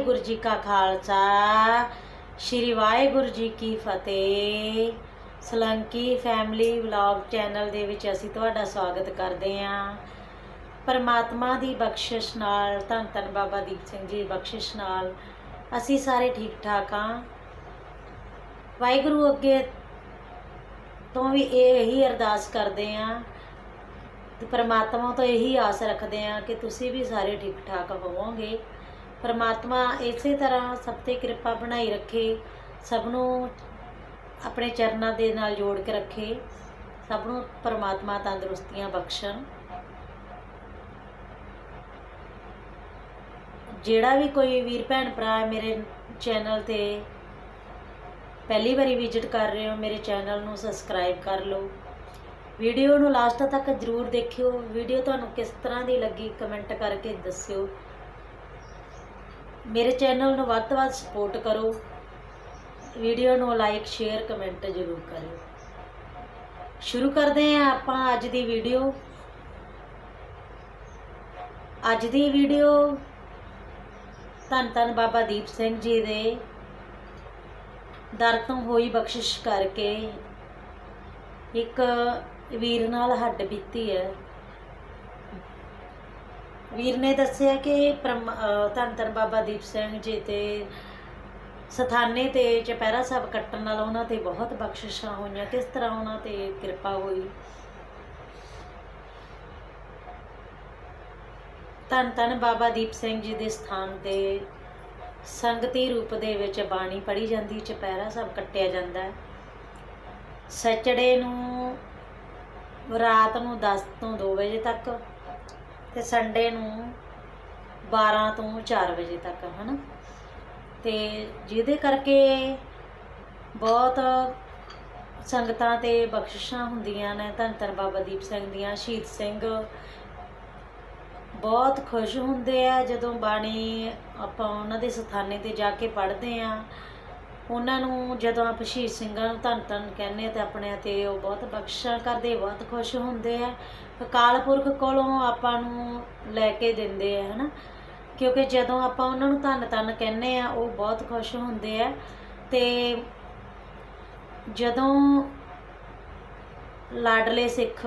ਵਾਹਿਗੁਰੂ ਜੀ ਕਾ ਖਾਲਸਾ, ਸ੍ਰੀ ਵਾਹਿਗੁਰੂ ਜੀ ਕੀ ਫਤਿਹ। ਸਲੰਕੀ family vlog channel ਦੇ ਵਿੱਚ ਅਸੀਂ ਤੁਹਾਡਾ ਸਵਾਗਤ ਕਰਦੇ ਹਾਂ। ਪਰਮਾਤਮਾ ਦੀ ਬਖਸ਼ਿਸ਼ ਨਾਲ, ਧੰਨ ਧੰਨ ਬਾਬਾ ਦੀਪ ਸਿੰਘ ਜੀ ਬਖਸ਼ਿਸ਼ ਨਾਲ ਅਸੀਂ ਸਾਰੇ ਠੀਕ ਠਾਕ ਹਾਂ। ਵਾਹਿਗੁਰੂ ਅੱਗੇ ਤੋਂ ਵੀ ਇਹ ਇਹੀ ਅਰਦਾਸ ਕਰਦੇ ਹਾਂ ਤੇ ਪਰਮਾਤਮਾ ਤੋਂ ਇਹੀ ਆਸ ਰੱਖਦੇ ਹਾਂ ਕਿ ਤੁਸੀਂ ਵੀ ਸਾਰੇ ਠੀਕ ਠਾਕ ਹੋਵੋਗੇ। ਪਰਮਾਤਮਾ ਇਸੇ ਤਰ੍ਹਾਂ ਸਭ ਤੇ ਕਿਰਪਾ ਬਣਾਈ ਰੱਖੇ, ਸਭ ਨੂੰ ਆਪਣੇ ਚਰਨਾਂ ਦੇ ਨਾਲ ਜੋੜ ਕੇ ਰੱਖੇ, ਸਭ ਨੂੰ ਪਰਮਾਤਮਾ ਤੰਦਰੁਸਤੀਆਂ ਬਖਸ਼ਣ। ਜਿਹੜਾ ਵੀ ਕੋਈ ਵੀਰ ਭੈਣ ਭਰਾ ਮੇਰੇ ਚੈਨਲ ਤੇ ਪਹਿਲੀ ਵਾਰੀ ਵਿਜ਼ਿਟ ਕਰ ਰਹੇ ਹੋ, ਮੇਰੇ ਚੈਨਲ ਨੂੰ ਸਬਸਕ੍ਰਾਈਬ ਕਰ ਲਓ। ਵੀਡੀਓ ਨੂੰ ਲਾਸਟ ਤੱਕ ਜਰੂਰ ਦੇਖਿਓ। ਵੀਡੀਓ ਤੁਹਾਨੂੰ ਕਿਸ ਤਰ੍ਹਾਂ ਦੀ ਲੱਗੀ, ਕਮੈਂਟ ਕਰਕੇ ਦੱਸਿਓ। ਮੇਰੇ ਚੈਨਲ ਨੂੰ ਵੱਧ ਤੋਂ ਵੱਧ ਸਪੋਰਟ ਕਰੋ। ਵੀਡੀਓ ਨੂੰ ਲਾਈਕ ਸ਼ੇਅਰ ਕਮੈਂਟ ਜ਼ਰੂਰ ਕਰਿਓ। ਸ਼ੁਰੂ ਕਰਦੇ ਹਾਂ ਆਪਾਂ ਅੱਜ ਦੀ ਵੀਡੀਓ ਅੱਜ ਦੀ ਵੀਡੀਓ ਧੰਨ ਧੰਨ ਬਾਬਾ ਦੀਪ ਸਿੰਘ ਜੀ ਦੇ। ਦਰ ਤੋਂ ਹੋਈ ਬਖਸ਼ਿਸ਼ ਕਰਕੇ ਇੱਕ ਵੀਰ ਨਾਲ ਹੱਡ ਬੀਤੀ ਹੈ। ਵੀਰ ਨੇ ਦੱਸਿਆ ਕਿ ਪ੍ਰਮ- ਧੰਨ ਧੰਨ ਬਾਬਾ ਦੀਪ ਸਿੰਘ ਜੀ ਤੇ ਸਥਾਨੇ ਤੇ ਚਪੈਰਾ ਸਾਹਿਬ ਕੱਟਣ ਨਾਲ ਉਹਨਾਂ ਤੇ ਬਹੁਤ ਬਖਸ਼ਿਸ਼ਾਂ ਹੋਈਆਂ। ਕਿਸ ਤਰ੍ਹਾਂ ਉਹਨਾਂ ਤੇ ਕਿਰਪਾ ਹੋਈ? ਧੰਨ ਧੰਨ ਬਾਬਾ ਦੀਪ ਸਿੰਘ ਜੀ ਦੇ ਸਥਾਨ ਤੇ ਸੰਗਤੀ ਰੂਪ ਦੇ ਵਿੱਚ ਬਾਣੀ ਪੜ੍ਹੀ ਜਾਂਦੀ ਚਪੈਰਾ ਸਾਹਿਬ ਕੱਟਿਆ ਜਾਂਦਾ ਹੈ। ਸੈਚਰਡੇ ਨੂੰ ਰਾਤ ਨੂੰ 10 ਤੋਂ 2 ਵਜੇ ਤੱਕ ਤੇ ਸੰਡੇ ਨੂੰ 12 ਤੋਂ 4 ਵਜੇ ਤੱਕ, ਹਨਾ? ਤੇ ਜਿਹਦੇ ਕਰਕੇ ਬਹੁਤ ਸੰਗਤਾਂ ਤੇ ਬਖਸ਼ਿਸ਼ਾਂ ਹੁੰਦੀਆਂ ਨੇ, ਧੰਨ ਧੰਨ ਬਾਬਾ ਦੀਪ ਸਿੰਘ ਦੀਆਂ, ਸ਼ਹੀਦ ਸਿੰਘ। ਬਹੁਤ ਖੁਸ਼ ਹੁੰਦੇ ਆ ਜਦੋਂ ਬਾਣੀ ਆਪਾਂ ਉਹਨਾਂ ਦੇ ਸਥਾਨੇ ਤੇ ਜਾ ਕੇ ਪੜ੍ਹਦੇ ਆ। ਉਹਨਾਂ ਨੂੰ ਜਦੋਂ ਆਪਾਂ ਸ਼ਹੀਦ ਸਿੰਘਾਂ ਨੂੰ ਧੰਨ ਧੰਨ ਕਹਿੰਦੇ ਆ ਤੇ ਆਪਣੇ ਤੇ ਉਹ ਬਹੁਤ ਬਖਸ਼ਿਸ਼ਾਂ ਕਰਦੇ, ਬਹੁਤ ਖੁਸ਼ ਹੁੰਦੇ ਆ। ਅਕਾਲ ਪੁਰਖ ਕੋਲੋਂ ਆਪਾਂ ਨੂੰ ਲੈ ਕੇ ਦਿੰਦੇ ਆ, ਹਨਾ? ਕਿਉਂਕਿ ਜਦੋਂ ਆਪਾਂ ਉਹਨਾਂ ਨੂੰ ਧੰਨ ਧੰਨ ਕਹਿੰਦੇ ਆ, ਉਹ ਬਹੁਤ ਖੁਸ਼ ਹੁੰਦੇ ਆ। ਤੇ ਜਦੋਂ ਲਾਡਲੇ ਸਿੱਖ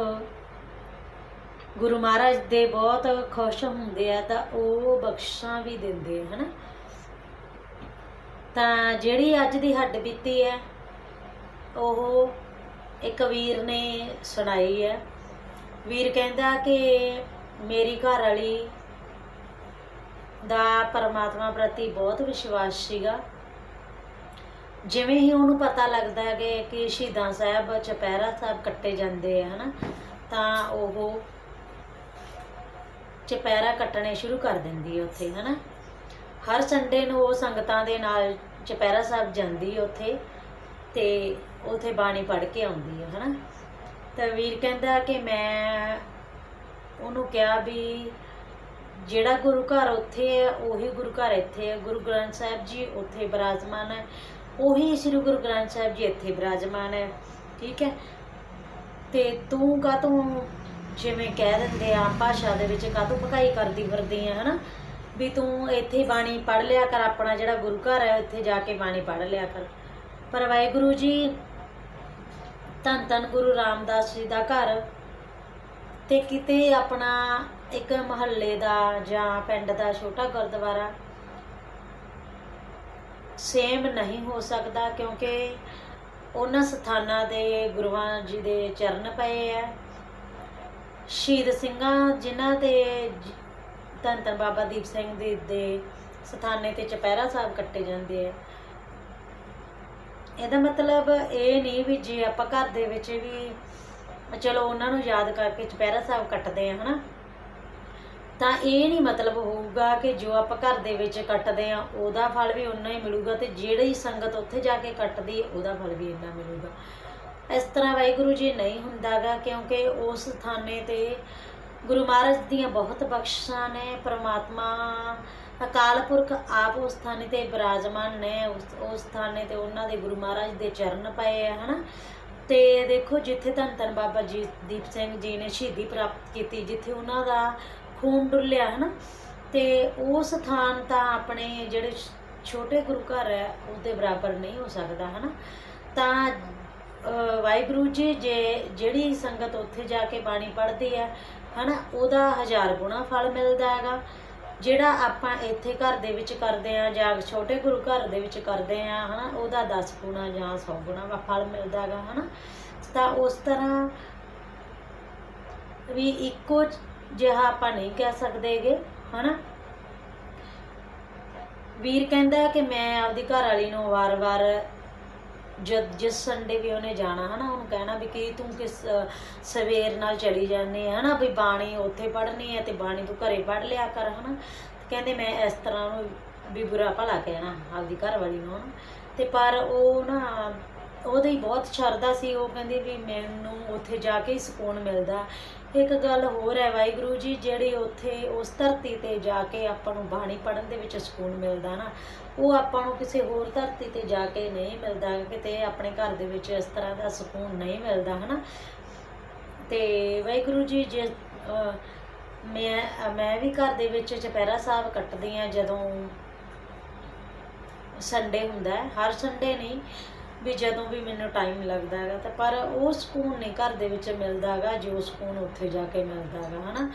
ਗੁਰੂ ਮਹਾਰਾਜ ਦੇ ਬਹੁਤ ਖੁਸ਼ ਹੁੰਦੇ ਆ, ਤਾਂ ਉਹ ਬਖਸ਼ਾਂ ਵੀ ਦਿੰਦੇ ਆ, ਹਨਾ? ਤਾਂ ਜਿਹੜੀ ਅੱਜ ਦੀ ਹੱਡ ਬੀਤੀ ਹੈ, ਉਹ ਇੱਕ ਵੀਰ ਨੇ ਸੁਣਾਈ ਹੈ। ਵੀਰ ਕਹਿੰਦਾ ਕਿ ਮੇਰੀ ਘਰ ਵਾਲੀ ਦਾ ਪਰਮਾਤਮਾ ਪ੍ਰਤੀ ਬਹੁਤ ਵਿਸ਼ਵਾਸ ਸੀਗਾ। ਜਿਵੇਂ ਹੀ ਉਹਨੂੰ ਪਤਾ ਲੱਗਦਾ ਹੈ ਕਿ ਕਿ ਸ਼ਹੀਦਾਂ ਸਾਹਿਬ ਚਪਹਿਰਾ ਸਾਹਿਬ ਕੱਟੇ ਜਾਂਦੇ ਆ, ਹਨਾ, ਤਾਂ ਉਹ ਚਪਹਿਰਾ ਕੱਟਣੇ ਸ਼ੁਰੂ ਕਰ ਦਿੰਦੀ ਹੈ ਉੱਥੇ, ਹਨਾ। ਹਰ ਸੰਡੇ ਨੂੰ ਉਹ ਸੰਗਤਾਂ ਦੇ ਨਾਲ ਚਪਹਿਰਾ ਸਾਹਿਬ ਜਾਂਦੀ ਉੱਥੇ ਤੇ ਉੱਥੇ ਬਾਣੀ ਪੜ੍ਹ ਕੇ ਆਉਂਦੀ ਹੈ ਹਨਾ? ਤਾਂ ਵੀਰ ਕਹਿੰਦਾ ਕਿ ਮੈਂ ਉਹਨੂੰ ਕਿਹਾ ਵੀ ਜਿਹੜਾ ਗੁਰੂ ਘਰ ਉੱਥੇ ਹੈ ਉਹੀ ਗੁਰੂ ਘਰ ਇੱਥੇ ਹੈ ਗੁਰੂ ਗ੍ਰੰਥ ਸਾਹਿਬ ਜੀ ਉੱਥੇ ਬਿਰਾਜਮਾਨ ਹੈ ਉਹੀ ਸ੍ਰੀ ਗੁਰੂ ਗ੍ਰੰਥ ਸਾਹਿਬ ਜੀ ਇੱਥੇ ਬਿਰਾਜਮਾਨ ਹੈ ਠੀਕ ਹੈ ਤੇ ਤੂੰ ਕਾ ਤੂੰ ਜਿਵੇਂ ਕਹਿ ਦਿੰਦੇ ਆ ਭਾਸ਼ਾ ਦੇ ਵਿੱਚ ਕਾਹਤੋਂ ਭਕਾਈ ਕਰਦੀ ਫਿਰਦੀ ਆ, ਹਨਾ? ਵੀ ਤੂੰ ਇੱਥੇ ਹੀ ਬਾਣੀ ਪੜ ਲਿਆ ਕਰ, ਆਪਣਾ ਜਿਹੜਾ ਗੁਰੂ ਘਰ ਹੈ, ਉੱਥੇ ਜਾ ਕੇ ਬਾਣੀ ਪੜ ਲਿਆ ਕਰ। ਪਰ ਵਾਹਿਗੁਰੂ ਜੀ, ਧੰਨ ਧੰਨ ਗੁਰੂ ਰਾਮਦਾਸ ਜੀ ਦਾ ਘਰ ਤੇ ਕਿਤੇ ਆਪਣਾ ਇੱਕ ਮਹੱਲੇ ਦਾ ਜਾਂ ਪਿੰਡ ਦਾ ਛੋਟਾ ਗੁਰਦੁਆਰਾ ਸੇਮ ਨਹੀਂ ਹੋ ਸਕਦਾ ਕਿਉਂਕਿ ਉਹਨਾਂ ਸਥਾਨਾਂ ਦੇ ਗੁਰੂਆਂ ਜੀ ਦੇ ਚਰਨ ਪਏ ਆ। ਸ਼ਹੀਦ ਸਿੰਘਾਂ ਜਿਨ੍ਹਾਂ ਦੇ ਧੰਨ ਧੰਨ ਬਾਬਾ ਦੀਪ ਸਿੰਘ ਦੇ ਦੇ ਸਥਾਨੇ ਤੇ ਚਪਹਿਰਾ ਸਾਹਿਬ ਕੱਟੇ ਜਾਂਦੇ ਆ। ਇਹਦਾ ਮਤਲਬ ਇਹ ਨਹੀਂ ਵੀ ਜੇ ਆਪਾਂ ਘਰ ਦੇ ਵਿੱਚ ਵੀ ਚਲੋ ਉਹਨਾਂ ਨੂੰ ਯਾਦ ਕਰਕੇ ਚਪਹਿਰਾ ਸਾਹਿਬ ਕੱਟਦੇ ਆ, ਹਨਾ? ਤਾਂ ਇਹ ਨਹੀਂ ਮਤਲਬ ਹੋਊਗਾ ਕਿ ਜੋ ਆਪਾਂ ਘਰ ਦੇ ਵਿੱਚ ਕੱਟਦੇ ਆ, ਉਹਦਾ ਫਲ ਵੀ ਉਨਾ ਹੀ ਮਿਲੂਗਾ ਤੇ ਜਿਹੜੀ ਸੰਗਤ ਉੱਥੇ ਜਾ ਕੇ ਕੱਟਦੀ, ਉਹਦਾ ਫਲ ਵੀ ਇੰਨਾ ਮਿਲੂਗਾ। ਇਸ ਤਰ੍ਹਾਂ ਵਾਹਿਗੁਰੂ ਜੀ ਨਹੀਂ ਹੁੰਦਾਗਾ ਕਿਉਂਕਿ ਉਸ ਥਾਨੇ ਤੇ ਗੁਰੂ ਮਹਾਰਾਜ ਦੀਆਂ ਬਹੁਤ ਬਖਸ਼ਾਂ ਨੇ, ਪ੍ਰਮਾਤਮਾ ਅਕਾਲ ਪੁਰਖ ਆਪ ਉਸ ਥਾਨੇ ਤੇ ਬਿਰਾਜਮਾਨ ਨੇ, ਉਸ ਉਸ ਥਾਨੇ ਤੇ ਉਹਨਾਂ ਦੇ ਗੁਰੂ ਮਹਾਰਾਜ ਦੇ ਚਰਨ ਪਏ ਆ, ਹਨਾ? ਤੇ ਦੇਖੋ ਜਿੱਥੇ ਧੰਨ ਧੰਨ ਬਾਬਾ ਜੀ ਦੀਪ ਸਿੰਘ ਜੀ ਨੇ ਸ਼ਹੀਦੀ ਪ੍ਰਾਪਤ ਕੀਤੀ, ਜਿੱਥੇ ਉਹਨਾਂ ਦਾ ਖੂਨ ਡੁੱਲਿਆ, ਹਨਾ? ਤੇ ਉਸ ਸਥਾਨ ਤਾਂ ਆਪਣੇ ਜਿਹੜੇ ਛੋਟੇ ਗੁਰੂ ਘਰ ਹੈ, ਉਹਦੇ ਬਰਾਬਰ ਨਹੀਂ ਹੋ ਸਕਦਾ, ਹਨਾ? ਤਾਂ ਵਾਹਿਗੁਰੂ ਜੀ, ਜੇ, ਜਿਹੜੀ ਸੰਗਤ ਉੱਥੇ ਜਾ ਕੇ ਬਾਣੀ ਪੜ੍ਹਦੀ ਹੈ ਹਨਾ, ਉਹਦਾ ਹਜ਼ਾਰ ਗੁਣਾ ਫਲ ਮਿਲਦਾ ਹੈਗਾ। ਜਿਹੜਾ ਆਪਾਂ ਇੱਥੇ ਘਰ ਦੇ ਵਿੱਚ ਕਰਦੇ ਆ ਜਾਂ ਛੋਟੇ ਗੁਰੂ ਘਰ ਦੇ ਵਿੱਚ ਕਰਦੇ ਆ ਹਨਾ, ਉਹਦਾ 10 ਗੁਣਾ ਜਾਂ 100 ਗੁਣਾ ਫਲ ਮਿਲਦਾ ਹੈਗਾ ਹਨਾ। ਤਾਂ ਉਸ ਤਰ੍ਹਾਂ ਵੀ ਇੱਕੋ ਜਿਹਾ ਆਪਾਂ ਨਹੀਂ ਕਹਿ ਸਕਦੇਗੇ ਹਨਾ। ਵੀਰ ਕਹਿੰਦਾ ਕਿ ਮੈਂ ਆਪਦੀ ਘਰ ਵਾਲੀ ਨੂੰ ਵਾਰ-ਵਾਰ ਜਦ ਜਿਸ ਸੰਡੇ ਵੀ ਉਹਨੇ ਜਾਣਾ, ਹਨਾ, ਉਹਨੂੰ ਕਹਿਣਾ ਵੀ ਕਿ ਤੂੰ ਕਿਸ ਸਵੇਰ ਨਾਲ ਚਲੀ ਜਾਂਦੀ ਹੈ, ਹਨਾ, ਵੀ ਬਾਣੀ ਉੱਥੇ ਪੜ੍ਹਨੀ ਹੈ ਤੇ ਬਾਣੀ ਤੂੰ ਘਰੇ ਪੜ੍ਹ ਲਿਆ ਕਰ, ਹਨਾ ਤੇ ਕਹਿੰਦੇ ਮੈਂ ਇਸ ਤਰ੍ਹਾਂ ਨੂੰ ਵੀ ਬੁਰਾ ਭਲਾ ਕਹਿਣਾ, ਆਪਦੀ ਘਰ ਵਾਲੀ ਨੂੰ, ਹਨਾ। ਤੇ ਪਰ ਉਹ ਨਾ, ਉਹਦੀ ਬਹੁਤ ਸ਼ਰਧਾ ਸੀ, ਉਹ ਕਹਿੰਦੀ ਵੀ ਮੈਨੂੰ ਉੱਥੇ ਜਾ ਕੇ ਹੀ ਸਕੂਨ ਮਿਲਦਾ ਇੱਕ ਗੱਲ ਹੋਰ ਹੈ ਵਾਹਿਗੁਰੂ ਜੀ, ਜਿਹੜੇ ਉੱਥੇ ਉਸ ਧਰਤੀ ਤੇ ਜਾ ਕੇ ਆਪਾਂ ਨੂੰ ਬਾਣੀ ਪੜਨ ਦੇ ਵਿੱਚ ਸਕੂਨ ਮਿਲਦਾ ਨਾ, ਉਹ ਆਪਾਂ ਨੂੰ ਕਿਸੇ ਹੋਰ ਧਰਤੀ ਤੇ ਜਾ ਕੇ ਨਹੀਂ ਮਿਲਦਾ, ਕਿਤੇ ਆਪਣੇ ਘਰ ਦੇ ਵਿੱਚ ਇਸ ਤਰ੍ਹਾਂ ਦਾ ਸਕੂਨ ਨਹੀਂ ਮਿਲਦਾ, ਹਨਾ? ਤੇ ਵਾਹਿਗੁਰੂ ਜੀ, ਜੇ ਮੈਂ ਮੈਂ ਵੀ ਘਰ ਦੇ ਵਿੱਚ ਚਪੈਰਾ ਸਾਹਿਬ ਕੱਟਦੀ ਆ ਜਦੋਂ ਸੰਡੇ ਹੁੰਦਾ ਹਰ ਸੰਡੇ ਨਹੀਂ ਵੀ ਜਦੋਂ ਵੀ ਮੈਨੂੰ ਟਾਈਮ ਲੱਗਦਾ ਹੈਗਾ ਤਾਂ, ਪਰ ਉਹ ਸਕੂਨ ਨਹੀਂ ਘਰ ਦੇ ਵਿੱਚ ਮਿਲਦਾ ਹੈਗਾ, ਜੋ ਸਕੂਨ ਉੱਥੇ ਜਾ ਕੇ ਮਿਲਦਾ ਹੈਗਾ, ਹਨਾ।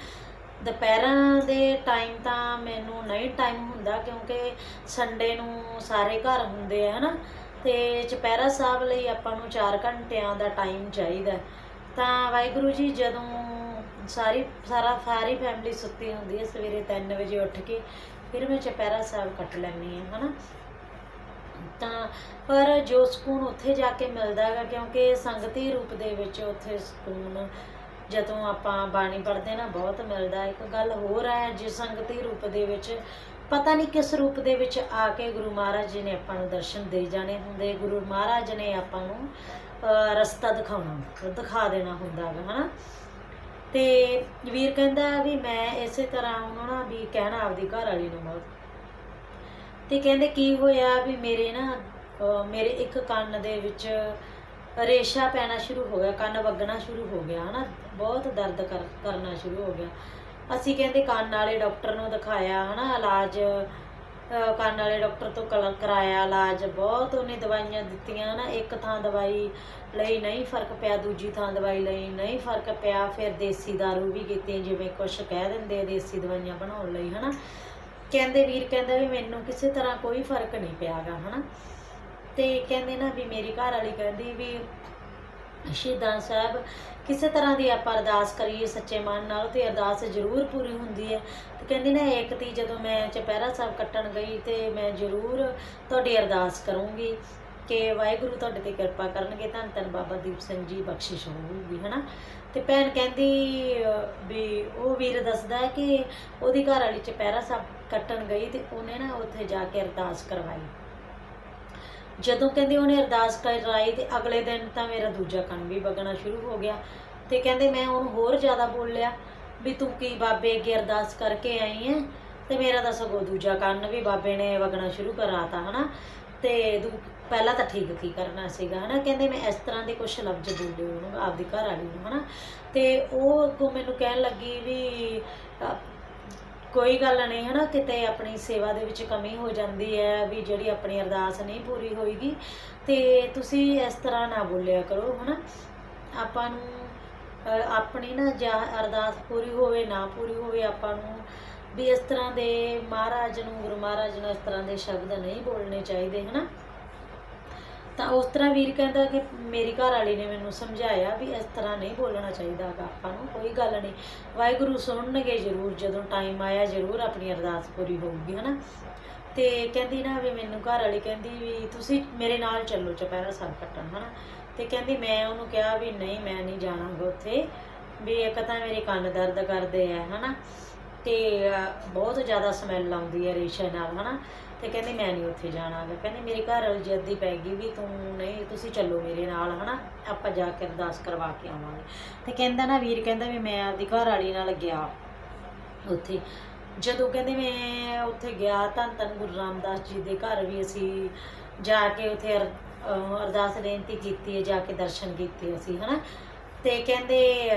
ਦੁਪਹਿਰਾਂ ਦੇ ਟਾਈਮ ਤਾਂ ਮੈਨੂੰ ਨਹੀਂ ਟਾਈਮ ਹੁੰਦਾ, ਕਿਉਂਕਿ ਸੰਡੇ ਨੂੰ ਸਾਰੇ ਘਰ ਹੁੰਦੇ ਆ, ਹਨਾ। ਤੇ ਚੁਪਹਿਰਾ ਸਾਹਿਬ ਲਈ ਆਪਾਂ ਨੂੰ 4 ਘੰਟਿਆਂ ਦਾ ਟਾਈਮ ਚਾਹੀਦਾ ਤਾਂ ਵਾਹਿਗੁਰੂ ਜੀ, ਜਦੋਂ ਸਾਰੀ, ਸਾਰਾ, ਸਾਰੀ ਫੈਮਿਲੀ ਸੁੱਤੀ ਹੁੰਦੀ ਹੈ ਸਵੇਰੇ 3 ਵਜੇ ਉੱਠ ਕੇ, ਫਿਰ ਮੈਂ ਚੁਪਹਿਰਾ ਸਾਹਿਬ ਕੱਟ ਲੈਂਦੀ ਹਾਂ, ਹਨਾ। ਤਾਂ, ਪਰ ਜੋ ਸਕੂਨ ਉੱਥੇ ਜਾ ਕੇ ਮਿਲਦਾ ਹੈਗਾ, ਕਿਉਂਕਿ ਸੰਗਤੀ ਰੂਪ ਦੇ ਵਿੱਚ ਉੱਥੇ ਸਕੂਨ ਜਦੋਂ ਆਪਾਂ ਬਾਣੀ ਪੜ੍ਹਦੇ ਨਾ, ਬਹੁਤ ਮਿਲਦਾ। ਇੱਕ ਗੱਲ ਹੋਰ ਹੈ, ਜੇ ਸੰਗਤੀ ਰੂਪ ਦੇ ਵਿੱਚ, ਪਤਾ ਨਹੀਂ ਕਿਸ ਰੂਪ ਦੇ ਵਿੱਚ ਆ ਕੇ ਗੁਰੂ ਮਹਾਰਾਜ ਜੀ ਨੇ ਆਪਾਂ ਨੂੰ ਦਰਸ਼ਨ ਦੇ ਜਾਣੇ ਹੁੰਦੇ, ਗੁਰੂ ਮਹਾਰਾਜ ਨੇ ਆਪਾਂ ਨੂੰ ਰਸਤਾ ਦਿਖਾਉਣਾ, ਦਿਖਾ ਦੇਣਾ ਹੁੰਦਾ ਹੈ ਹਨਾ? ਤੇ ਵੀਰ ਕਹਿੰਦਾ ਵੀ ਮੈਂ ਇਸੇ ਤਰ੍ਹਾਂ ਉਹਨਾਂ ਨਾਲ ਵੀ ਕਹਿਣਾ ਆਪਦੀ ਘਰ ਵਾਲੀ ਨੂੰ ਬਹੁਤ ਤੇ ਕਹਿੰਦੇ ਕੀ ਹੋਇਆ ਵੀ ਮੇਰੇ ਨਾ ਮੇਰੇ ਇੱਕ ਕੰਨ ਦੇ ਵਿੱਚ ਰੇਸ਼ਾ ਪੈਣਾ ਸ਼ੁਰੂ ਹੋ ਗਿਆ, ਕੰਨ ਵੱਗਣਾ ਸ਼ੁਰੂ ਹੋ ਗਿਆ, ਹਨਾ? ਬਹੁਤ ਦਰਦ ਕਰ, ਕਰਨਾ ਸ਼ੁਰੂ ਹੋ ਗਿਆ। ਅਸੀਂ ਕਹਿੰਦੇ ਕੰਨ ਵਾਲੇ ਡਾਕਟਰ ਨੂੰ ਦਿਖਾਇਆ, ਹਨਾ? ਇਲਾਜ ਕੰਨ ਵਾਲੇ ਡਾਕਟਰ ਤੋਂ ਕਲ- ਕਰਾਇਆ ਇਲਾਜ। ਬਹੁਤ ਉਹਨੇ ਦਵਾਈਆਂ ਦਿੱਤੀਆਂ ਨਾ ਇੱਕ ਥਾਂ ਦਵਾਈ ਲਈ ਨਹੀਂ ਫ਼ਰਕ ਪਿਆ, ਦੂਜੀ ਥਾਂ ਦਵਾਈ ਲਈ ਨਹੀਂ ਫ਼ਰਕ ਪਿਆ। ਫਿਰ ਦੇਸੀ ਦਾਰੂ ਵੀ ਕੀਤੀ ਜਿਵੇਂ ਕੁਛ ਕਹਿ ਦਿੰਦੇ ਦੇਸੀ ਦਵਾਈਆਂ ਬਣਾਉਣ ਲਈ, ਹਨਾ? ਕਹਿੰਦੇ ਵੀਰ ਕਹਿੰਦਾ ਵੀ ਮੈਨੂੰ ਕਿਸੇ ਤਰ੍ਹਾਂ ਕੋਈ ਫ਼ਰਕ ਨਹੀਂ ਪਿਆਗਾ, ਹਨਾ? ਤੇ ਕਹਿੰਦੇ ਨਾ ਵੀ ਮੇਰੀ ਘਰ ਵਾਲੀ ਕਹਿੰਦੀ ਵੀ ਸ਼ਹੀਦਾਂ ਸਾਹਿਬ, ਕਿਸੇ ਤਰ੍ਹਾਂ ਦੀ ਆਪਾਂ ਅਰਦਾਸ ਕਰੀਏ ਸੱਚੇ ਮਨ ਨਾਲ, ਤੇ ਅਰਦਾਸ ਜ਼ਰੂਰ ਪੂਰੀ ਹੁੰਦੀ ਹੈ। ਤੇ ਕਹਿੰਦੇ ਨਾ ਇੱਕ ਤੀ ਜਦੋਂ ਮੈਂ ਚੁਪਹਿਰਾ ਸਾਹਿਬ ਕੱਟਣ ਗਈ ਤੇ ਮੈਂ ਜ਼ਰੂਰ ਤੁਹਾਡੀ ਅਰਦਾਸ ਕਰੂੰਗੀ ਕਿ ਵਾਹਿਗੁਰੂ ਤੁਹਾਡੇ ਤੇ ਕਿਰਪਾ ਕਰਨਗੇ, ਧੰਨ ਧੰਨ ਬਾਬਾ ਦੀਪ ਸਿੰਘ ਜੀ, ਬਖਸ਼ਿਸ਼ ਹੋਊਗੀ, ਹਨਾ? ਤੇ ਭੈਣ ਕਹਿੰਦੀ, ਵੀ ਉਹ ਵੀਰ ਦੱਸਦਾ ਕਿ ਉਹਦੀ ਘਰ ਵਾਲੀ ਚੁਪਹਿਰਾ ਸਾਹਿਬ ਕੱਟਣ ਗਈ ਤੇ ਉਹਨੇ ਨਾ ਉੱਥੇ ਜਾ ਕੇ ਅਰਦਾਸ ਕਰਵਾਈ। ਜਦੋਂ ਕਹਿੰਦੇ ਉਹਨੇ ਅਰਦਾਸ ਕਰਵਾਈ ਤੇ ਅਗਲੇ ਦਿਨ ਤਾਂ ਮੇਰਾ ਦੂਜਾ ਕੰਨ ਵੀ ਵਗਣਾ ਸ਼ੁਰੂ ਹੋ ਗਿਆ। ਤੇ ਕਹਿੰਦੇ ਮੈਂ ਉਹਨੂੰ ਹੋਰ ਜ਼ਿਆਦਾ ਬੋਲਿਆ ਵੀ ਤੂੰ ਕੀ ਬਾਬੇ ਅੱਗੇ ਅਰਦਾਸ ਕਰਕੇ ਆਈ ਹੈ? ਤੇ ਮੇਰਾ ਤਾਂ ਸਗੋਂ ਦੂਜਾ ਕੰਨ ਵੀ ਬਾਬੇ ਨੇ ਵਗਣਾ ਸ਼ੁਰੂ ਕਰਾਤਾ, ਹਨਾ? ਤੇ ਦੂ- ਪਹਿਲਾਂ ਤਾਂ ਠੀਕ ਕੀ ਕਰਨਾ ਸੀਗਾ, ਹਨਾ? ਕਹਿੰਦੇ ਮੈਂ ਇਸ ਤਰ੍ਹਾਂ ਦੇ ਕੁਝ ਲਫ਼ਜ਼ ਬੋਲੇ ਉਹਨੂੰ, ਆਪਦੀ ਘਰ ਵਾਲੀ ਨੂੰ, ਹਨਾ? ਤੇ ਉਹ ਅੱਗੋਂ ਮੈਨੂੰ ਕਹਿਣ ਲੱਗੀ ਵੀ ਕੋਈ ਗੱਲ ਨਹੀਂ ਹੈ ਨਾ ਕਿਤੇ ਆਪਣੀ ਸੇਵਾ ਦੇ ਵਿੱਚ ਕਮੀ ਹੋ ਜਾਂਦੀ ਹੈ, ਵੀ ਜਿਹੜੀ ਆਪਣੀ ਅਰਦਾਸ ਨਹੀਂ ਪੂਰੀ ਹੋਏਗੀ ਤੇ ਤੁਸੀਂ ਇਸ ਤਰ੍ਹਾਂ ਨਾ ਬੋਲਿਆ ਕਰੋ, ਹਨਾ? ਆਪਾਂ ਨੂੰ ਆਪਣੀ ਨਾ ਜਾਂ ਅਰਦਾਸ ਪੂਰੀ ਹੋਵੇ, ਨਾ ਪੂਰੀ ਹੋਵੇ, ਆਪਾਂ ਨੂੰ ਵੀ ਇਸ ਤਰ੍ਹਾਂ ਦੇ ਮਹਾਰਾਜ ਨੂੰ, ਗੁਰੂ ਮਹਾਰਾਜ ਨੂੰ ਇਸ ਤਰ੍ਹਾਂ ਦੇ ਸ਼ਬਦ ਨਹੀਂ ਬੋਲਣੇ ਚਾਹੀਦੇ, ਹਨਾ? ਤਾਂ ਉਸ ਤਰ੍ਹਾਂ ਵੀਰ ਕਹਿੰਦਾ ਕਿ ਮੇਰੀ ਘਰ ਵਾਲੀ ਨੇ ਮੈਨੂੰ ਸਮਝਾਇਆ ਵੀ ਇਸ ਤਰ੍ਹਾਂ ਨਹੀਂ ਬੋਲਣਾ ਚਾਹੀਦਾ ਆਪਾਂ ਨੂੰ ਕੋਈ ਗੱਲ ਨਹੀਂ। ਵਾਹਿਗੁਰੂ ਸੁਣਨਗੇ ਜ਼ਰੂਰ ਜਦੋਂ ਟਾਈਮ ਆਇਆ ਜ਼ਰੂਰ ਆਪਣੀ ਅਰਦਾਸ ਪੂਰੀ ਹੋਊਗੀ ਹਨਾ? ਤੇ ਕਹਿੰਦੀ ਨਾ ਵੀ ਮੈਨੂੰ ਘਰ ਵਾਲੀ ਕਹਿੰਦੀ ਵੀ ਤੁਸੀਂ ਮੇਰੇ ਨਾਲ ਚੱਲੋ ਚੁਪਹਿਰਾ ਸਾਹਿਬ ਕੱਟਣ ਹਨਾ? ਤੇ ਕਹਿੰਦੀ ਮੈਂ ਉਹਨੂੰ ਕਿਹਾ ਵੀ ਨਹੀਂ ਮੈਂ ਨਹੀਂ ਜਾਣਾਗਾ ਉੱਥੇ। ਵੀ ਇੱਕ ਤਾਂ ਮੇਰੇ ਕੰਨ ਦਰਦ ਕਰਦੇ ਆ ਹਨਾ? ਤੇ ਅਹ, ਬਹੁਤ ਜ਼ਿਆਦਾ ਸਮੈਲ ਆਉਂਦੀ ਹੈ ਰੇਸ਼ੇ ਨਾਲ ਹਨਾ? ਤੇ ਕਹਿੰਦੀ ਮੈਂ ਨਹੀਂ ਉੱਥੇ ਜਾਣਾ। ਗਾ ਕਹਿੰਦੀ ਮੇਰੇ ਘਰ ਵਾਲੀ ਜਿੱਦ ਹੀ ਪੈ ਗਈ ਵੀ ਤੂੰ ਨਹੀਂ, ਤੁਸੀਂ ਚੱਲੋ ਮੇਰੇ ਨਾਲ, ਹਨਾ? ਆਪਾਂ ਜਾ ਕੇ ਅਰਦਾਸ ਕਰਵਾ ਕੇ ਆਵਾਂਗੇ। ਤੇ ਕਹਿੰਦਾ ਨਾ ਵੀਰ, ਕਹਿੰਦਾ ਵੀ ਮੈਂ ਆਪਦੀ ਘਰ ਵਾਲੀ ਨਾਲ ਗਿਆ ਉੱਥੇ। ਜਦੋਂ ਕਹਿੰਦੇ ਮੈਂ ਉੱਥੇ ਗਿਆ ਤਾਂ ਧੰਨ ਗੁਰੂ ਰਾਮਦਾਸ ਜੀ ਦੇ ਘਰ ਵੀ ਅਸੀਂ ਜਾ ਕੇ ਉੱਥੇ ਅਰ- ਅਰਦਾਸ ਬੇਨਤੀ ਕੀਤੀ ਹੈ, ਜਾ ਕੇ ਦਰਸ਼ਨ ਕੀਤੇ ਅਸੀਂ, ਹਨਾ? ਤੇ ਕਹਿੰਦੇ,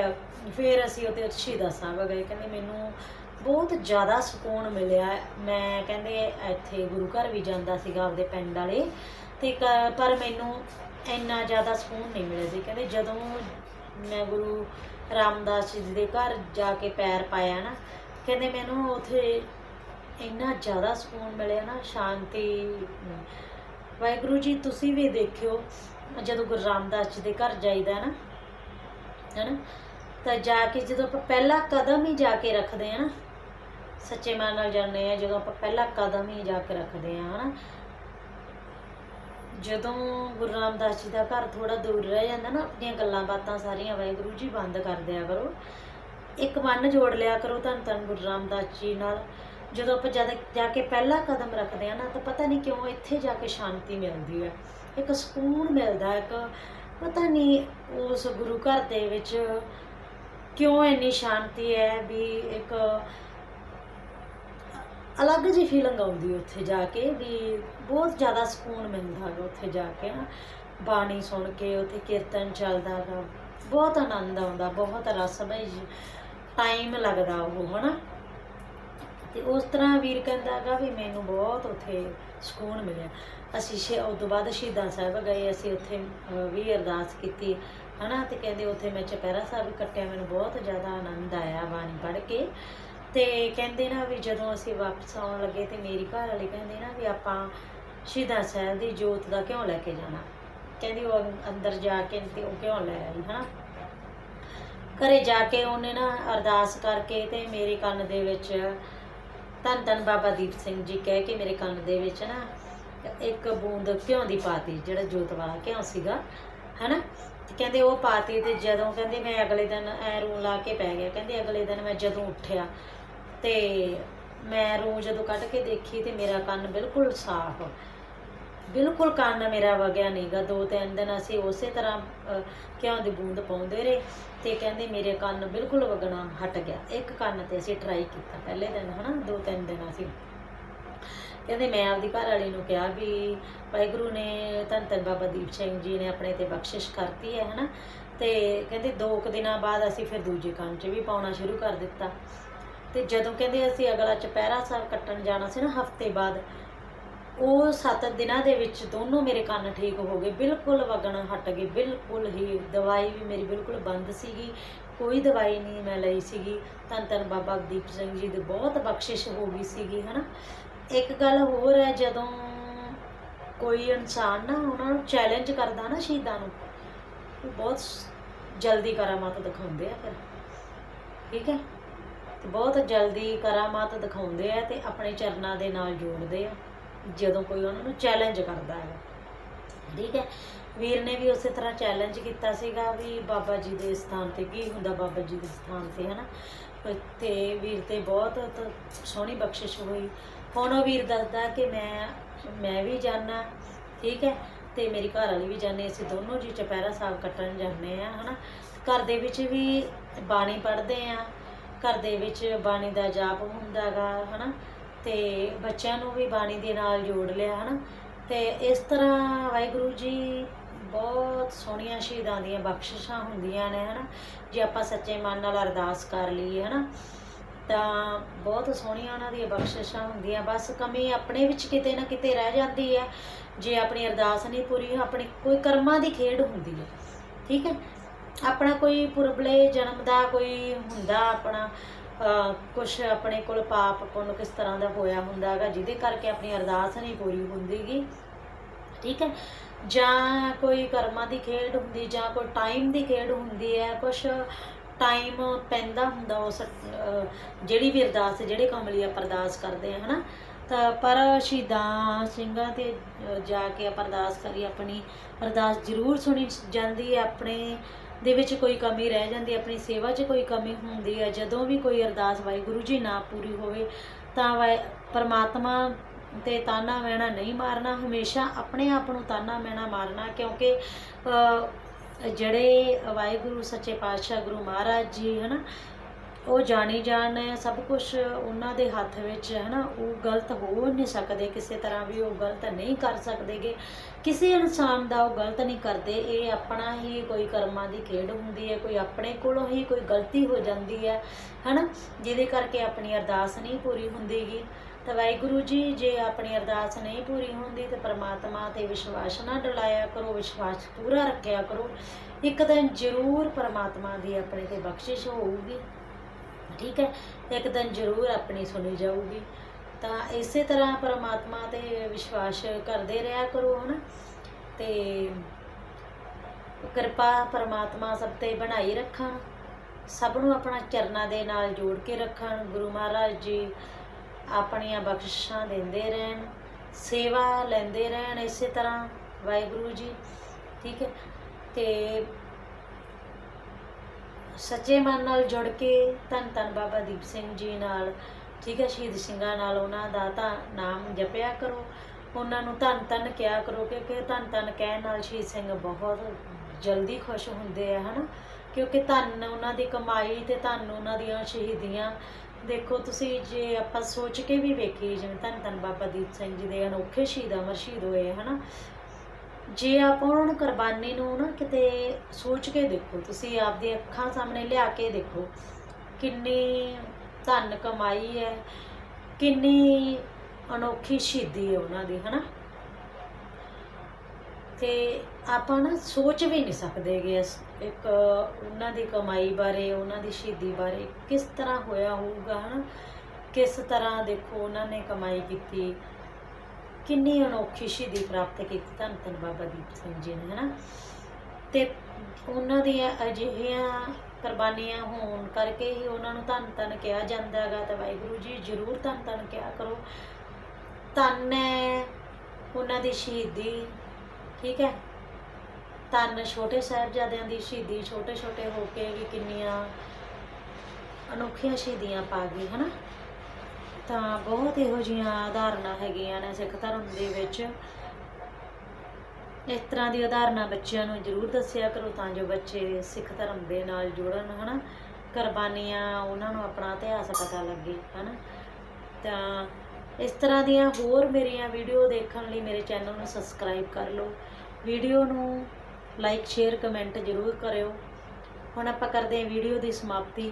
ਫਿਰ ਅਸੀਂ ਉੱਥੇ ਸ਼ਹੀਦਾਂ ਸਾਹਿਬ ਗਏ। ਕਹਿੰਦੇ ਮੈਨੂੰ ਬਹੁਤ ਜ਼ਿਆਦਾ ਸਕੂਨ ਮਿਲਿਆ। ਮੈਂ ਕਹਿੰਦੇ ਇੱਥੇ ਗੁਰੂ ਘਰ ਵੀ ਜਾਂਦਾ ਸੀਗਾ ਆਪਦੇ ਪਿੰਡ ਵਾਲੇ। ਤੇ ਕ- ਪਰ ਮੈਨੂੰ ਇੰਨਾ ਜ਼ਿਆਦਾ ਸਕੂਨ ਨਹੀਂ ਮਿਲਿਆ ਸੀ। ਕਹਿੰਦੇ ਜਦੋਂ ਮੈਂ ਗੁਰੂ ਰਾਮਦਾਸ ਜੀ ਦੇ ਘਰ ਜਾ ਕੇ ਪੈਰ ਪਾਇਆ ਨਾ, ਕਹਿੰਦੇ ਮੈਨੂੰ ਉਥੇ ਇੰਨਾ ਜ਼ਿਆਦਾ ਸਕੂਨ ਮਿਲਿਆ ਨਾ, ਸ਼ਾਂਤੀ ਵਾਹਿਗੁਰੂ ਜੀ, ਤੁਸੀਂ ਵੀ ਦੇਖਿਓ, ਜਦੋਂ ਗੁਰੂ ਰਾਮਦਾਸ ਜੀ ਦੇ ਘਰ ਜਾਈਦਾ ਨਾ, ਹੈਨਾ, ਤਾਂ ਜਾ ਕੇ ਜਦੋਂ ਆਪਾਂ ਪਹਿਲਾ ਕਦਮ ਹੀ ਜਾ ਕੇ ਰੱਖਦੇ ਆ ਨਾ ਸੱਚੇ ਮਨ ਨਾਲ ਜਾਂਦੇ ਆ, ਜਦੋਂ ਆਪਾਂ ਪਹਿਲਾ ਕਦਮ ਹੀ ਜਾ ਕੇ ਰੱਖਦੇ ਆ, ਹਨਾ। ਜਦੋਂ ਗੁਰੂ ਰਾਮਦਾਸ ਜੀ ਦਾ ਘਰ ਥੋੜਾ ਦੂਰ ਰਹਿ ਜਾਂਦਾ ਨਾ, ਆਪਣੀਆਂ ਗੱਲਾਂ ਬਾਤਾਂ ਸਾਰੀਆਂ ਵਾਹਿਗੁਰੂ ਜੀ ਬੰਦ ਕਰ ਦਿਆ ਕਰੋ। ਇੱਕ ਮਨ ਜੋੜ ਲਿਆ ਕਰੋ ਧੰਨ ਧੰਨ ਗੁਰੂ ਰਾਮਦਾਸ ਜੀ ਨਾਲ। ਜਦੋਂ ਆਪਾਂ ਜਦ ਜਾ ਕੇ ਪਹਿਲਾ ਕਦਮ ਰੱਖਦੇ ਆ ਨਾ, ਤਾਂ ਪਤਾ ਨਹੀਂ ਕਿਉਂ ਇੱਥੇ ਜਾ ਕੇ ਸ਼ਾਂਤੀ ਮਿਲਦੀ ਹੈ ਇੱਕ ਸਕੂਨ ਮਿਲਦਾ, ਇੱਕ ਪਤਾ ਨਹੀਂ ਉਸ ਗੁਰੂ ਘਰ ਦੇ ਵਿੱਚ ਕਿਉਂ ਇੰਨੀ ਸ਼ਾਂਤੀ ਹੈ ਵੀ ਇੱਕ ਅਲੱਗ ਜਿਹੀ ਫੀਲਿੰਗ ਆਉਂਦੀ ਉੱਥੇ ਜਾ ਕੇ ਵੀ ਬਹੁਤ ਜ਼ਿਆਦਾ ਸਕੂਨ ਮਿਲਦਾ ਹੈ ਉੱਥੇ ਜਾ ਕੇ ਨਾ। ਬਾਣੀ ਸੁਣ ਕੇ, ਉੱਥੇ ਕੀਰਤਨ ਚੱਲਦਾ ਗਾ ਬਹੁਤ ਆਨੰਦ ਆਉਂਦਾ, ਬਹੁਤ ਰਸਮਈ ਟਾਈਮ ਲੱਗਦਾ ਉਹ, ਹਨਾ। ਤੇ ਉਸ ਤਰ੍ਹਾਂ ਵੀਰ ਕਹਿੰਦਾ ਗਾ ਵੀ ਮੈਨੂੰ ਬਹੁਤ ਉੱਥੇ ਸਕੂਨ ਮਿਲਿਆ। ਅਸੀਂ ਸ਼ੇ ਉਸ ਤੋਂ ਬਾਅਦ ਸ਼ਹੀਦਾਂ ਸਾਹਿਬ ਗਏ, ਅਸੀਂ ਉੱਥੇ ਵੀ ਅਰਦਾਸ ਕੀਤੀ, ਹਨਾ। ਤੇ ਕਹਿੰਦੇ ਉੱਥੇ ਮੈਂ ਚੁਪਹਿਰਾ ਸਾਹਿਬ ਕੱਟਿਆ, ਮੈਨੂੰ ਬਹੁਤ ਜ਼ਿਆਦਾ ਆਨੰਦ ਆਇਆ ਬਾਣੀ ਪੜ੍ਹ ਕੇ। ਤੇ ਕਹਿੰਦੇ ਨਾ ਵੀ ਜਦੋਂ ਅਸੀਂ ਵਾਪਸ ਆਉਣ ਲੱਗੇ ਤੇ ਮੇਰੀ ਘਰ ਵਾਲੇ ਕਹਿੰਦੇ ਨਾ ਵੀ ਆਪਾਂ ਸ਼ਹੀਦਾਂ ਸਾਹਿਬ ਦੀ ਜੋਤ ਦਾ ਕਿਉਂ ਲੈ ਕੇ ਜਾਣਾ। ਕਹਿੰਦੀ ਉਹ ਅੰਦਰ ਜਾ ਕੇ ਤੇ ਉਹ ਕਿਉਂ ਲੈ ਆਈ, ਹਨਾ। ਘਰੇ ਜਾ ਕੇ ਉਹਨੇ ਨਾ ਅਰਦਾਸ ਕਰਕੇ ਤੇ ਮੇਰੇ ਕੰਨ ਦੇ ਵਿੱਚ ਧੰਨ ਧੰਨ ਬਾਬਾ ਦੀਪ ਸਿੰਘ ਜੀ ਕਹਿ ਕੇ ਮੇਰੇ ਕੰਨ ਦੇ ਵਿੱਚ ਨਾ ਇੱਕ ਬੂੰਦ ਘਿਓ ਦੀ ਪਾਤੀ, ਜਿਹੜਾ ਜੋਤ ਵਾਲਾ ਘਿਓ ਸੀਗਾ, ਹਨਾ। ਤੇ ਕਹਿੰਦੇ ਉਹ ਪਾਤੀ ਤੇ ਜਦੋਂ ਕਹਿੰਦੇ ਮੈਂ ਅਗਲੇ ਦਿਨ ਐ ਰੂੰ ਲਾ ਕੇ ਪੈ ਗਿਆ। ਕਹਿੰਦੇ ਅਗਲੇ ਦਿਨ ਮੈਂ ਜਦੋਂ ਉੱਠਿਆ ਤੇ ਮੈਂ ਰੂੰ ਜਦੋਂ ਕੱਢ ਕੇ ਦੇਖੀ ਤੇ ਮੇਰਾ ਕੰਨ ਬਿਲਕੁਲ ਸਾਫ਼ ਬਿਲਕੁਲ ਕੰਨ ਮੇਰਾ ਵਗਿਆ ਨਹੀਂਗਾ ਦੋ ਤਿੰਨ ਦਿਨ ਅਸੀਂ ਉਸੇ ਤਰ੍ਹਾਂ ਅਹ, ਘਿਓ ਦੀ ਬੂੰਦ ਪਾਉਂਦੇ ਰਹੇ ਤੇ ਕਹਿੰਦੇ ਮੇਰੇ ਕੰਨ ਬਿਲਕੁਲ ਵਗਣਾ ਹਟ ਗਿਆ। ਇੱਕ ਕੰਨ ਤੇ ਅਸੀਂ ਟਰਾਈ ਕੀਤਾ ਪਹਿਲੇ ਦਿਨ ਹਨਾ? ਦੋ ਤਿੰਨ ਦਿਨ ਅਸੀਂ। ਕਹਿੰਦੇ ਮੈਂ ਆਪਦੀ ਘਰ ਵਾਲੀ ਨੂੰ ਕਿਹਾ ਵੀ ਵਾਹਿਗੁਰੂ ਨੇ ਧੰਨ ਧੰਨ ਬਾਬਾ ਦੀਪ ਸਿੰਘ ਜੀ ਨੇ ਆਪਣੇ ਤੇ ਬਖਸ਼ਿਸ਼ ਕਰਤੀ ਹੈ ਹਨਾ? ਤੇ ਕਹਿੰਦੇ ਦੋ ਕੁ ਦਿਨਾਂ ਬਾਅਦ ਅਸੀਂ ਫਿਰ ਦੂਜੇ ਕੰਨ 'ਚ ਵੀ ਪਾਉਣਾ ਸ਼ੁਰੂ ਕਰ ਦਿੱਤਾ। ਤੇ ਜਦੋਂ ਕਹਿੰਦੇ ਅਸੀਂ ਅਗਲਾ ਚਪਹਿਰਾ ਸਾਹਿਬ ਕੱਟਣ ਜਾਣਾ ਸੀ ਨਾ ਹਫ਼ਤੇ ਬਾਅਦ, ਉਹ 7 ਦਿਨਾਂ ਦੇ ਵਿੱਚ ਦੋਨੋਂ ਮੇਰੇ ਕੰਨ ਠੀਕ ਹੋ ਗਏ, ਬਿਲਕੁਲ ਵਗਣ ਹਟ ਗਏ, ਬਿਲਕੁਲ ਹੀ ਦਵਾਈ ਵੀ ਮੇਰੀ ਬਿਲਕੁਲ ਬੰਦ ਸੀਗੀ, ਕੋਈ ਦਵਾਈ ਨਹੀਂ ਮੈਂ ਲਈ ਸੀਗੀ। ਧੰਨ ਧੰਨ ਬਾਬਾ ਦੀਪ ਸਿੰਘ ਜੀ ਦੀ ਬਹੁਤ ਬਖਸ਼ਿਸ਼ ਹੋ ਗਈ ਸੀਗੀ, ਹਨਾ। ਇੱਕ ਗੱਲ ਹੋਰ ਹੈ, ਜਦੋਂ ਕੋਈ ਇਨਸਾਨ ਨਾ ਉਹਨਾਂ ਨੂੰ ਚੈਲੰਜ ਕਰਦਾ ਨਾ ਸ਼ਹੀਦਾਂ ਨੂੰ, ਉਹ ਬਹੁਤ ਜਲਦੀ ਕਰਾਮਾਤ ਦਿਖਾਉਂਦੇ ਆ ਫਿਰ। ਠੀਕ ਹੈ? ਤੇ ਬਹੁਤ ਜਲਦੀ ਕਰਾਮਾਤ ਦਿਖਾਉਂਦੇ ਆ ਤੇ ਆਪਣੇ ਚਰਨਾਂ ਦੇ ਨਾਲ ਜੋੜਦੇ ਆ, ਜਦੋਂ ਕੋਈ ਉਹਨਾਂ ਨੂੰ ਚੈਲੰਜ ਕਰਦਾ ਹੈ। ਠੀਕ ਹੈ? ਵੀਰ ਨੇ ਵੀ ਉਸੇ ਤਰ੍ਹਾਂ ਚੈਲੰਜ ਕੀਤਾ ਸੀਗਾ ਵੀ ਬਾਬਾ ਜੀ ਦੇ ਸਥਾਨ ਤੇ, ਕੀ ਹੁੰਦਾ ਬਾਬਾ ਜੀ ਦੇ ਸਥਾਨ ਤੇ, ਹਨਾ? ਤੇ ਵੀਰ ਤੇ ਬਹੁਤ ਸੋਹਣੀ ਬਖਸ਼ਿਸ਼ ਹੋਈ। ਹੁਣ ਉਹ ਵੀਰ ਦੱਸਦਾ ਕਿ ਮੈਂ ਮੈਂ ਵੀ ਜਾਣਾ ਠੀਕ ਹੈ? ਤੇ ਮੇਰੀ ਘਰ ਵਾਲੀ ਵੀ ਜਾਂਦੇ ਅਸੀਂ ਦੋਨੋਂ ਜੀ ਚੁਪਹਿਰਾ ਸਾਹਿਬ ਕੱਟਣ ਜਾਂਦੇ ਆ, ਹਨਾ? ਘਰ ਦੇ ਵਿੱਚ ਵੀ ਬਾਣੀ ਪੜ੍ਹਦੇ ਆ ਘਰ ਦੇ ਵਿੱਚ ਬਾਣੀ ਦਾ ਜਾਪ ਹੁੰਦਾਗਾ ਹਨਾ? ਤੇ ਬੱਚਿਆਂ ਨੂੰ ਵੀ ਬਾਣੀ ਦੇ ਨਾਲ ਜੋੜ ਲਿਆ, ਹਨਾ? ਤੇ ਇਸ ਤਰ੍ਹਾਂ ਵਾਹਿਗੁਰੂ ਜੀ ਬਹੁਤ ਸੋਹਣੀਆਂ ਸ਼ਹੀਦਾਂ ਦੀਆਂ ਬਖਸ਼ਿਸ਼ਾਂ ਹੁੰਦੀਆਂ ਨੇ, ਹਨਾ? ਜੇ ਆਪਾਂ ਸੱਚੇ ਮਨ ਨਾਲ ਅਰਦਾਸ ਕਰ ਲਈਏ, ਹਨਾ? ਤਾਂ ਬਹੁਤ ਸੋਹਣੀਆਂ ਉਹਨਾਂ ਦੀਆਂ ਬਖਸ਼ਿਸ਼ਾਂ ਹੁੰਦੀਆਂ। ਬਸ ਕਮੀ ਆਪਣੇ ਵਿੱਚ ਕਿਤੇ ਨਾ ਕਿਤੇ ਰਹਿ ਜਾਂਦੀ ਹੈ। ਜੇ ਆਪਣੀ ਅਰਦਾਸ ਨਹੀਂ ਪੂਰੀ, ਆਪਣੀ ਕੋਈ ਕਰਮਾਂ ਦੀ ਖੇਡ ਹੁੰਦੀ ਹੈ। ਠੀਕ ਹੈ? ਆਪਣਾ ਕੋਈ ਪੁਰਬਲੇ ਜਨਮ ਦਾ ਕੋਈ ਹੁੰਦਾ ਆਪਣਾ ਕੁਝ ਆਪਣੇ ਕੋਲ ਪਾਪ ਪੁੰਨ ਕਿਸ ਤਰ੍ਹਾਂ ਦਾ ਹੋਇਆ ਹੁੰਦਾ ਹੈਗਾ, ਜਿਹਦੇ ਕਰਕੇ ਆਪਣੀ ਅਰਦਾਸ ਨਹੀਂ ਪੂਰੀ ਹੁੰਦੀਗੀ, ਠੀਕ ਹੈ? ਜਾਂ ਕੋਈ ਕਰਮਾਂ ਦੀ ਖੇਡ ਹੁੰਦੀ, ਜਾਂ ਕੋਈ ਟਾਈਮ ਦੀ ਖੇਡ ਹੁੰਦੀ ਹੈ ਕੁਝ ਟਾਈਮ ਪੈਂਦਾ ਹੁੰਦਾ ਉਸ ਜਿਹੜੀ ਵੀ ਅਰਦਾਸ, ਜਿਹੜੇ ਕੰਮ ਲਈ ਆਪਾਂ ਅਰਦਾਸ ਕਰਦੇ ਆ ਹਨਾ? ਤਾਂ ਪਰ ਸ਼ਹੀਦਾਂ ਸਿੰਘਾਂ ਤੇ ਜਾ ਕੇ ਆਪਾਂ ਅਰਦਾਸ ਕਰੀ, ਆਪਣੀ ਅਰਦਾਸ ਜ਼ਰੂਰ ਸੁਣੀ ਜਾਂਦੀ ਹੈ, ਆਪਣੇ ਦੇ ਵਿੱਚ ਕੋਈ ਕਮੀ ਰਹਿ ਜਾਂਦੀ, ਆਪਣੀ ਸੇਵਾ 'ਚ ਕੋਈ ਕਮੀ ਹੁੰਦੀ ਹੈ, ਜਦੋਂ ਵੀ ਕੋਈ ਅਰਦਾਸ ਵਾਹਿਗੁਰੂ ਜੀ ਨਾ ਪੂਰੀ ਹੋਵੇ, ਤਾਂ ਵਾਹਿ, ਪਰਮਾਤਮਾ ਤੇ ਤਾਨਾ ਮੈਣਾ ਨਹੀਂ ਮਾਰਨਾ, ਹਮੇਸ਼ਾ ਆਪਣੇ ਆਪ ਨੂੰ ਤਾਨਾ ਮੈਣਾ ਮਾਰਨਾ, ਕਿਉਂਕਿ ਜਿਹੜੇ ਵਾਹਿਗੁਰੂ, ਸੱਚੇ ਪਾਤਸ਼ਾਹ ਗੁਰੂ ਮਹਾਰਾਜ ਜੀ, ਹਨਾ ਉਹ ਜਾਣੀ ਜਾਣ ਸਭ ਕੁਝ ਉਹਨਾਂ ਦੇ ਹੱਥ ਵਿੱਚ ਹੈ ਨਾ, ਉਹ ਗਲਤ ਹੋ ਨਹੀਂ ਸਕਦੇ ਕਿਸੇ ਤਰ੍ਹਾਂ ਵੀ, ਉਹ ਗਲਤ ਨਹੀਂ ਕਰ ਸਕਦੇਗੇ। ਕਿਸੇ ਇਨਸਾਨ ਦਾ ਉਹ ਗਲਤ ਨਹੀਂ ਕਰਦੇ, ਇਹ ਆਪਣਾ ਹੀ ਕੋਈ ਕਰਮਾਂ ਦੀ ਖੇਡ ਹੁੰਦੀ ਹੈ, ਕੋਈ ਆਪਣੇ ਕੋਲੋਂ ਹੀ ਕੋਈ ਗਲਤੀ ਹੋ ਜਾਂਦੀ ਹੈ ਹਨਾ ਜਿਹਦੇ ਕਰਕੇ ਆਪਣੀ ਅਰਦਾਸ ਨਹੀਂ ਪੂਰੀ ਹੁੰਦੀਗੀ। ਤਾਂ ਵਾਹਿਗੁਰੂ ਜੀ, ਜੇ ਆਪਣੀ ਅਰਦਾਸ ਨਹੀਂ ਪੂਰੀ ਹੁੰਦੀ ਤਾਂ ਪ੍ਰਮਾਤਮਾ ਤੇ ਵਿਸ਼ਵਾਸ ਨਾ ਡਲਾਇਆ ਕਰੋ, ਵਿਸ਼ਵਾਸ ਪੂਰਾ ਰੱਖਿਆ ਕਰੋ। ਇੱਕ ਦਿਨ ਜ਼ਰੂਰ ਪ੍ਰਮਾਤਮਾ ਦੀ ਆਪਣੇ ਤੇ ਬਖਸ਼ਿਸ਼ ਹੋਊਗੀ। ਠੀਕ ਹੈ? ਇੱਕ ਦਿਨ ਜ਼ਰੂਰ ਆਪਣੀ ਸੁਣੀ ਜਾਊਗੀ। ਤਾਂ ਇਸੇ ਤਰ੍ਹਾਂ ਪਰਮਾਤਮਾ ਤੇ ਵਿਸ਼ਵਾਸ ਕਰਦੇ ਰਿਹਾ ਕਰੋ, ਹਨਾ? ਤੇ ਕਿਰਪਾ ਪਰਮਾਤਮਾ ਸਭ ਤੇ ਬਣਾਈ ਰੱਖਣ, ਸਭ ਨੂੰ ਆਪਣਾ ਚਰਨਾਂ ਦੇ ਨਾਲ ਜੋੜ ਕੇ ਰੱਖਣ, ਗੁਰੂ ਮਹਾਰਾਜ ਜੀ ਆਪਣੀਆਂ ਬਖਸ਼ਿਸ਼ਾਂ ਦਿੰਦੇ ਰਹਿਣ, ਸੇਵਾ ਲੈਂਦੇ ਰਹਿਣ ਇਸੇ ਤਰ੍ਹਾਂ, ਵਾਹਿਗੁਰੂ ਜੀ, ਠੀਕ ਹੈ? ਤੇ ਸੱਚੇ ਮਨ ਨਾਲ ਜੁੜ ਕੇ ਧੰਨ ਧੰਨ ਬਾਬਾ ਦੀਪ ਸਿੰਘ ਜੀ ਨਾਲ, ਠੀਕ ਹੈ, ਸ਼ਹੀਦ ਸਿੰਘਾਂ ਨਾਲ ਉਹਨਾਂ ਦਾ ਤਾਂ ਨਾਮ ਜਪਿਆ ਕਰੋ, ਉਹਨਾਂ ਨੂੰ ਧੰਨ ਧੰਨ ਕਿਹਾ ਕਰੋ ਕਿਉਂਕਿ ਧੰਨ ਧੰਨ ਕਹਿਣ ਨਾਲ ਸ਼ਹੀਦ ਸਿੰਘ ਬਹੁਤ ਜਲਦੀ ਖੁਸ਼ ਹੁੰਦੇ ਆ, ਹਨਾ? ਕਿਉਂਕਿ ਧੰਨ ਉਹਨਾਂ ਦੀ ਕਮਾਈ ਤੇ ਧੰਨ ਉਹਨਾਂ ਦੀਆਂ ਸ਼ਹੀਦੀਆਂ। ਦੇਖੋ, ਤੁਸੀਂ ਜੇ ਆਪਾਂ ਸੋਚ ਕੇ ਵੀ ਵੇਖੀਏ, ਜਿਵੇਂ ਧੰਨ ਧੰਨ ਬਾਬਾ ਦੀਪ ਸਿੰਘ ਜੀ ਦੇ ਅਨੋਖੇ ਸ਼ਹੀਦ ਅਮਰ ਸ਼ਹੀਦ ਹੋਏ ਹਨਾ? ਜੇ ਆਪਾਂ ਉਹਨਾਂ ਨੂੰ ਕੁਰਬਾਨੀ ਨੂੰ ਨਾ ਕਿਤੇ ਸੋਚ ਕੇ ਦੇਖੋ, ਤੁਸੀਂ ਆਪਦੀ ਅੱਖਾਂ ਸਾਹਮਣੇ ਲਿਆ ਕੇ ਦੇਖੋ, ਕਿੰਨੀ ਧਨ ਕਮਾਈ ਹੈ, ਕਿੰਨੀ ਅਨੋਖੀ ਸ਼ਹੀਦੀ ਹੈ ਉਹਨਾਂ ਦੀ, ਹਨਾ? ਤੇ ਆਪਾਂ ਨਾ ਸੋਚ ਵੀ ਨਹੀਂ ਸਕਦੇਗੇ ਇਸ ਇੱਕ ਉਹਨਾਂ ਦੀ ਕਮਾਈ ਬਾਰੇ, ਉਹਨਾਂ ਦੀ ਸ਼ਹੀਦੀ ਬਾਰੇ ਕਿਸ ਤਰ੍ਹਾਂ ਹੋਇਆ ਹੋਊਗਾ, ਹਨਾ? ਕਿਸ ਤਰ੍ਹਾਂ ਦੇਖੋ ਉਹਨਾਂ ਨੇ ਕਮਾਈ ਕੀਤੀ? ਕਿੰਨੀ ਅਨੋਖੀ ਸ਼ਹੀਦੀ ਪ੍ਰਾਪਤ ਕੀਤੀ ਧੰਨ ਧੰਨ ਬਾਬਾ ਦੀਪ ਸਿੰਘ ਜੀ ਨੇ, ਹਨਾ? ਤੇ ਉਹਨਾਂ ਦੀਆਂ ਅਜਿਹੀਆਂ ਕੁਰਬਾਨੀਆਂ ਹੋਣ ਕਰਕੇ ਹੀ ਉਹਨਾਂ ਨੂੰ ਧੰਨ ਧੰਨ ਕਿਹਾ ਜਾਂਦਾ ਹੈਗਾ ਤਾਂ ਵਾਹਿਗੁਰੂ ਜੀ ਜ਼ਰੂਰ ਧੰਨ ਧੰਨ ਕਿਹਾ ਕਰੋ। ਧੰਨ ਹੈ ਉਹਨਾਂ ਦੀ ਸ਼ਹੀਦੀ, ਠੀਕ ਹੈ? ਧੰਨ ਛੋਟੇ ਸਾਹਿਬਜ਼ਾਦਿਆਂ ਦੀ ਸ਼ਹੀਦੀ ਛੋਟੇ ਛੋਟੇ ਹੋ ਕੇ ਵੀ ਕਿੰਨੀਆਂ ਅਨੋਖੀਆਂ ਸ਼ਹੀਦੀਆਂ ਪਾ ਗਏ ਹਨਾ? ਤਾਂ ਬਹੁਤ ਇਹੋ ਜਿਹੀਆਂ ਉਦਾਹਰਨਾਂ ਹੈਗੀਆਂ ਨੇ ਸਿੱਖ ਧਰਮ ਦੇ ਵਿੱਚ। ਇਸ ਤਰ੍ਹਾਂ ਦੀ ਉਦਾਹਰਨਾਂ ਬੱਚਿਆਂ ਨੂੰ ਜ਼ਰੂਰ ਦੱਸਿਆ ਕਰੋ ਤਾਂ ਜੋ ਬੱਚੇ ਸਿੱਖ ਧਰਮ ਦੇ ਨਾਲ ਜੁੜਨ, ਹਨਾ? ਕੁਰਬਾਨੀਆਂ ਉਹਨਾਂ ਨੂੰ ਆਪਣਾ ਇਤਿਹਾਸ ਪਤਾ ਲੱਗੇ, ਹਨਾ? ਤਾਂ ਇਸ ਤਰ੍ਹਾਂ ਦੀਆਂ ਹੋਰ ਮੇਰੀਆਂ ਵੀਡੀਓ ਦੇਖਣ ਲਈ ਮੇਰੇ ਚੈਨਲ ਨੂੰ ਸਬਸਕ੍ਰਾਈਬ ਕਰ ਲਓ। ਵੀਡੀਓ ਨੂੰ ਲਾਈਕ, ਸ਼ੇਅਰ, ਕਮੈਂਟ ਜ਼ਰੂਰ ਕਰਿਓ। ਹੁਣ ਆਪਾਂ ਕਰਦੇ ਹਾਂ ਵੀਡੀਓ ਦੀ ਸਮਾਪਤੀ।